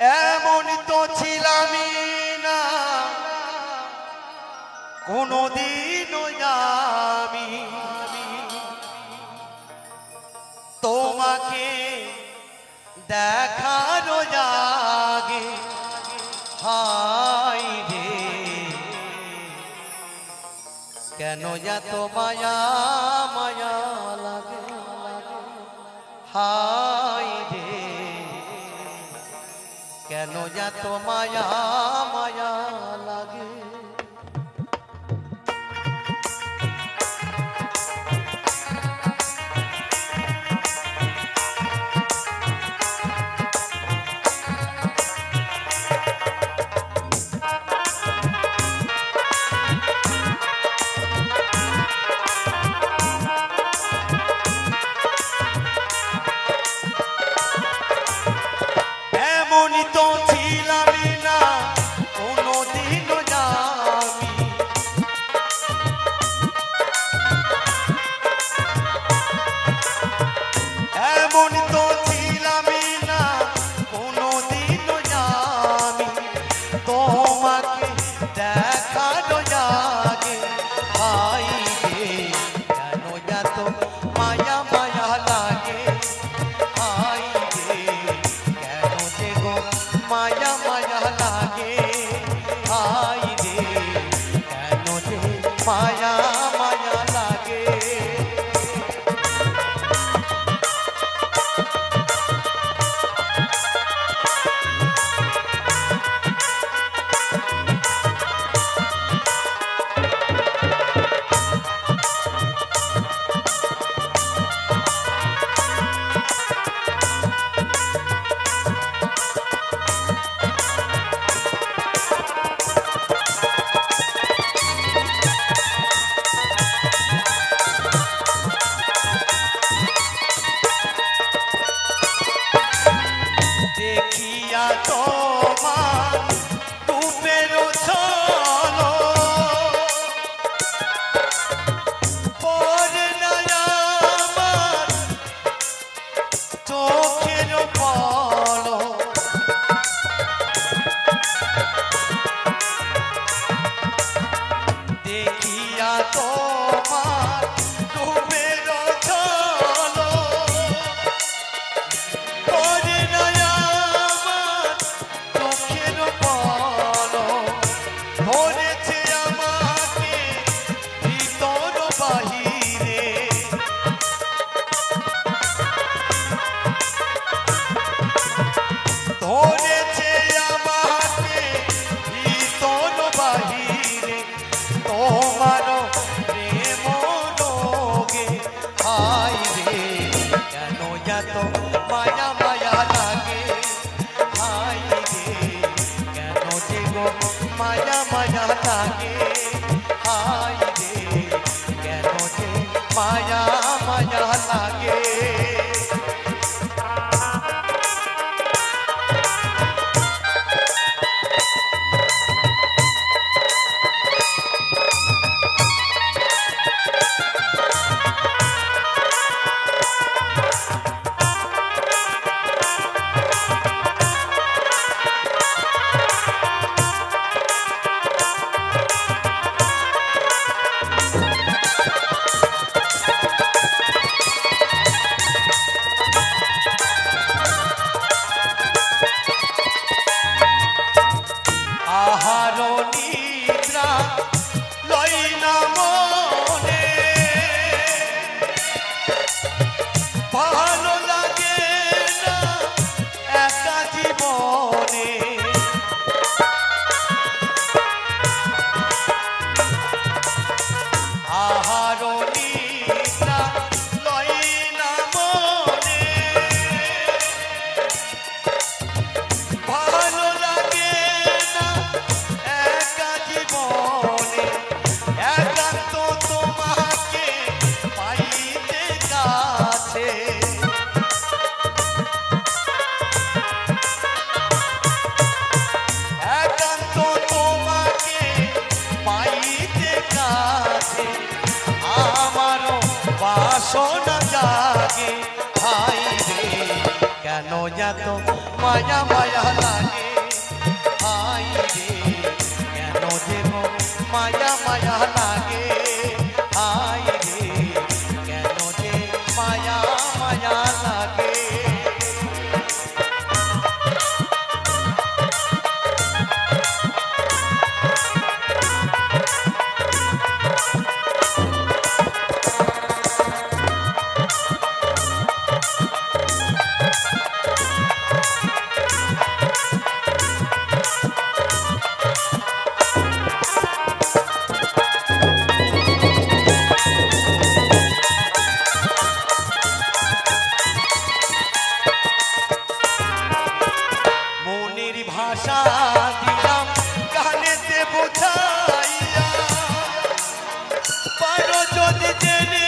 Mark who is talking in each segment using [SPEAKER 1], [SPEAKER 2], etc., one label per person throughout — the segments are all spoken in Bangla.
[SPEAKER 1] এমন তো ছিলাম না। কোনদিনও আমি তোমাকে দেখানো যাগে হাই রে। কেন এত মায়া মায়া লাগে? হা কেন যা তো মায়া মায়া লাগে? Holy মায়া মায়া লাগে तो माया माया लागे। জেনে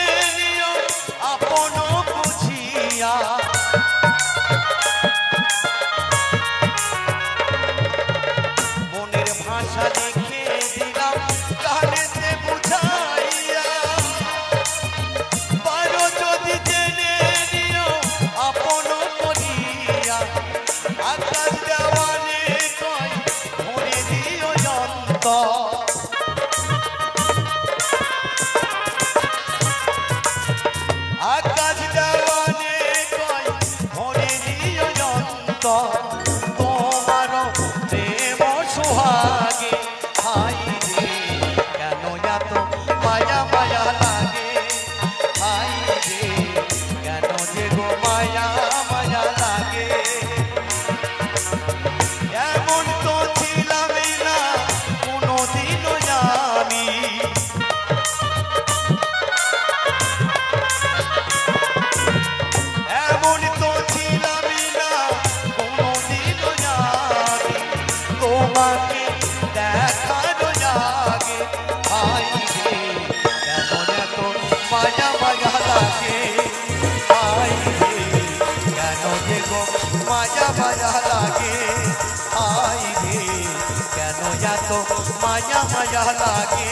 [SPEAKER 1] ज्ञानो या तो माया माया लागे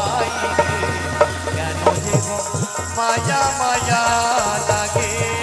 [SPEAKER 1] आई रे ज्ञानो जीव माया माया लागे।